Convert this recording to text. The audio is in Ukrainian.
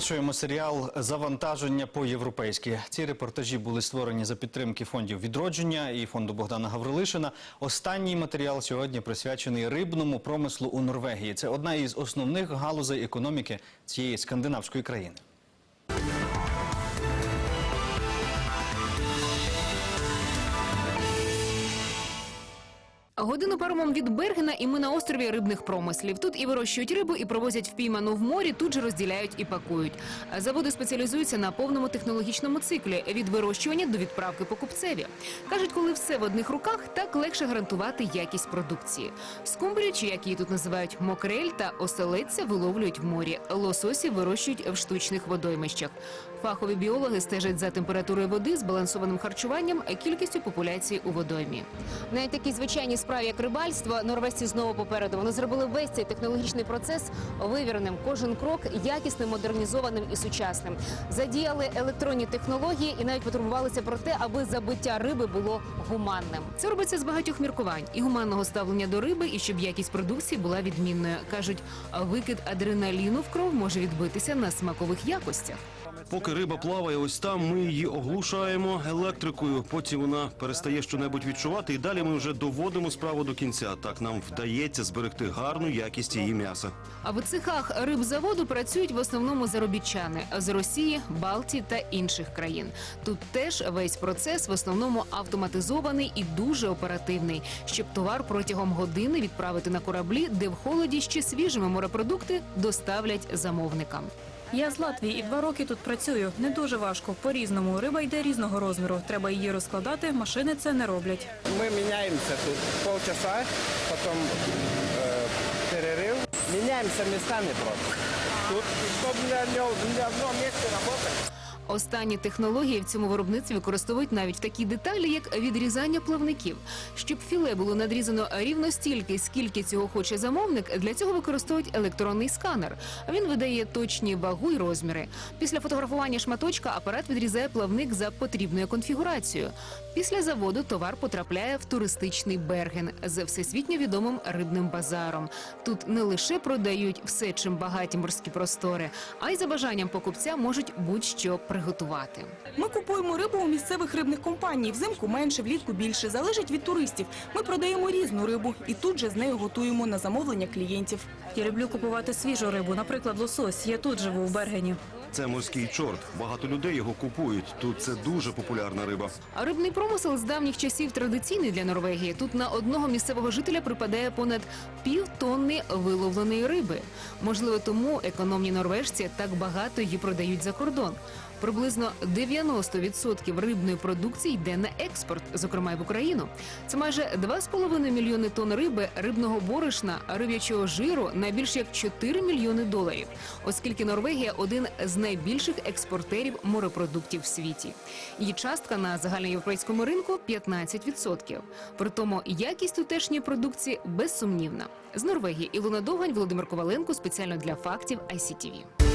Завершуємо серіал Завантаження по-європейськи. Ці репортажі були створені за підтримки фондів відродження і фонду Богдана Гаврилишина. Останній матеріал сьогодні присвячений рибному промислу у Норвегії. Це одна із основних галузей економіки цієї скандинавської країни. Годину паромом від Бергена, і ми на острові рибних промислів. Тут і вирощують рибу, і провозять впійману в морі, тут же розділяють і пакують. Заводи спеціалізуються на повному технологічному циклі від вирощування до відправки покупцеві. Кажуть, коли все в одних руках, так легше гарантувати якість продукції. Скумбрію, чи як її тут називають мокрель та оселедця, виловлюють в морі. Лососі вирощують в штучних водоймищах. Фахові біологи стежать за температурою води, збалансованим харчуванням, кількістю популяції у водоймі. Навіть такій звичайній справі, як рибальство, норвезці знову попереду. Вони зробили весь цей технологічний процес вивіреним. Кожен крок якісним, модернізованим і сучасним. Задіяли електронні технології і навіть потурбувалися про те, аби забиття риби було гуманним. Це робиться з багатьох міркувань і гуманного ставлення до риби, і щоб якість продукції була відмінною. кажуть, викид адреналіну в кров може відбитися на смакових якостях. Поки риба плаває ось там, ми її оглушаємо електрикою. Потім вона перестає щонебудь відчувати, і далі ми вже доводимо справу до кінця. Так нам вдається зберегти гарну якість її м'яса. А в цехах рибзаводу працюють в основному заробітчани з Росії, Балтії та інших країн. Тут теж весь процес в основному автоматизований і дуже оперативний, щоб товар протягом години відправити на кораблі, де в холоді ще свіжими морепродукти доставлять замовникам. Я з Латвії і два роки тут працюю. Не дуже важко. По-різному. Риба йде різного розміру. Треба її розкладати. Машини це не роблять. Мы меняемся тут полчаса, потом э, перерыв. Меняемся местами просто. Тут, чтобы не, не, не в одном месте работать. Останні технології в цьому виробництві використовують навіть такі деталі, як відрізання плавників. Щоб філе було надрізано рівно стільки, скільки цього хоче замовник, для цього використовують електронний сканер. Він видає точні вагу й розміри. Після фотографування шматочка апарат відрізає плавник за потрібною конфігурацією. Після заводу товар потрапляє в туристичний Берген з всесвітньо відомим рибним базаром. Тут не лише продають все, чим багаті морські простори, а й за бажанням покупця можуть будь-що приготувати. Ми купуємо рибу у місцевих рибних компаній. Взимку менше, влітку більше. Залежить від туристів. Ми продаємо різну рибу і тут же з нею готуємо на замовлення клієнтів. Я люблю купувати свіжу рибу, наприклад, лосось. Я тут живу в Бергені. Це морський чорт. Багато людей його купують. Тут це дуже популярна риба. А рибний промисел з давніх часів традиційний для Норвегії. Тут на одного місцевого жителя припадає понад пів тонни виловленої риби. Можливо, тому економні норвежці так багато її продають за кордон. Приблизно 90% рибної продукції йде на експорт, зокрема й в Україну. Це майже 2,5 мільйони тонн риби, рибного борошна, риб'ячого жиру на більш як 4 мільйони доларів, оскільки Норвегія один з найбільших експортерів морепродуктів в світі. Її частка на загальноєвропейському ринку 15%. Притому якість тутешньої продукції безсумнівна. З Норвегії Ілона Довгань, Володимир Коваленко спеціально для фактів ICTV.